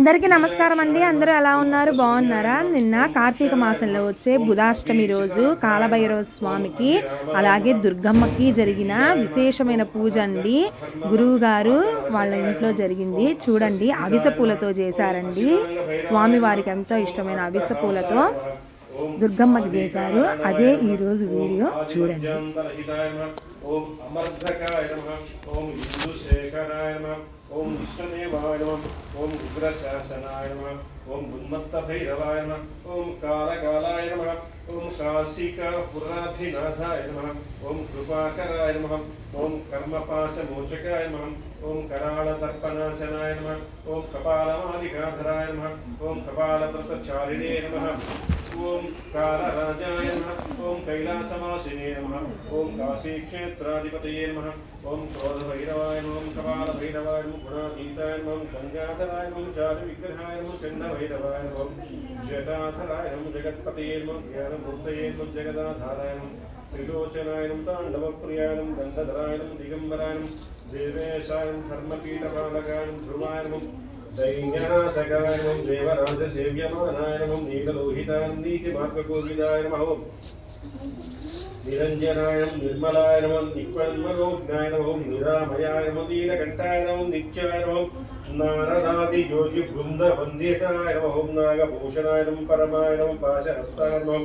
అందరికీ నమస్కారం అండి. అందరూ ఎలా ఉన్నారు? బాగున్నారా? నిన్న కార్తీక మాసంలో వచ్చే బుధాష్టమి రోజు కాలభైరవ స్వామికి అలాగే దుర్గమ్మకి జరిగిన విశేషమైన పూజ అండి. గురువు గారు వాళ్ళ ఇంట్లో జరిగింది. చూడండి అవిస పూలతో చేశారండి. స్వామి వారికి ఎంతో ఇష్టమైన అవిస పూలతో దుర్గమ్మకి చేశారు. అదే ఈరోజు వీడియో. చూడండి. హితాయ నమ ఓం విష్ణుదేవాయ నమ ఓం ఉగ్రశాసనాయ నమ ఓం ఉన్మత్త భైరవాయ నమ ఓం కాలకాలాయ నమ ఓం కాశిక పురాధినాథాయ నమ ఓం కృపాకరాయ నమ ఓం కర్మపాశమోచకాయ నమ ఓం కరాళదర్పనాశనాయ నమ ఓం కపాలమాదికాధరాయ నమ ఓం కపాలవ్రతచారిణే నమ ఓం కాళరాజాయ నమః ఓం కైలాసవాసినే నమ ఓం కాశీక్షేత్రాధిపతయే నమ ఓం క్రోధభైరవాయ ఓం కపాలభైరవాయ గుణాతీతాయ నమః గంగాధరాయ నమః చారు విగ్రహాయ నమః చండభైరవాయ నమః జటాధరాయ నమః జగత్పతయే నమ జ్ఞానమూర్తయే నమః జగదాధారాయ నమ త్రిలోచనాయనం తాండవప్రియాయనం గంగధరాయనం దిగంబరాయనం దేవేశాయనం ధర్మపీఠపాలకాయనం ధ్రువాయనం దైన్యాసకాయనం దేవరాజసేవ్యమానాయనం నీలలోహితాయం నీతిమార్గకోవిదాయ నమః నిరంజనాయం నిర్మలాయ నమం నిక్వన్మలోజ్ఞాయ నమం నిరామయాయ నమః నీలకంఠాయ నమం నిత్యాయ నమం నారదాది యోగి బృంద వందితాయ నమం నాగభూషణాయ నమం పరమాయ నమం పాశహస్తాయ నమం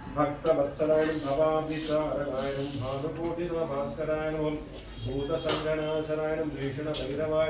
నమః పరాత్పరాయ నమః పరమేశ్వరాయ నమః పాపనాశనాయ నమః ప్రభవే నమః బ్రహ్మ కపాలహస్తాయ నమః భక్తవత్సలాయ నమః భవాభిసారణాయ నమః భానుకోటి భాస్కరాయ నమః భూతసంగనాశనాయ నమః భీషణ భైరవాయ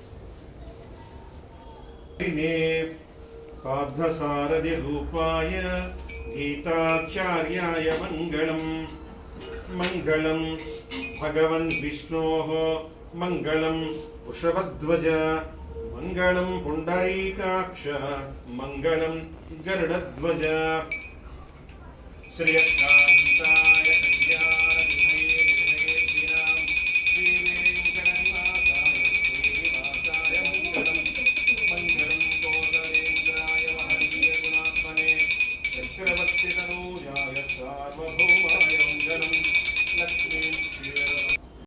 पार्थसारथिरूपाय गीताचार्याय मङ्गलम् मङ्गलं भगवन् विष्णोः मङ्गलम् वृषभध्वज मङ्गलं पुण्डरीकाक्ष मङ्गलं गरुडध्वज श्रियः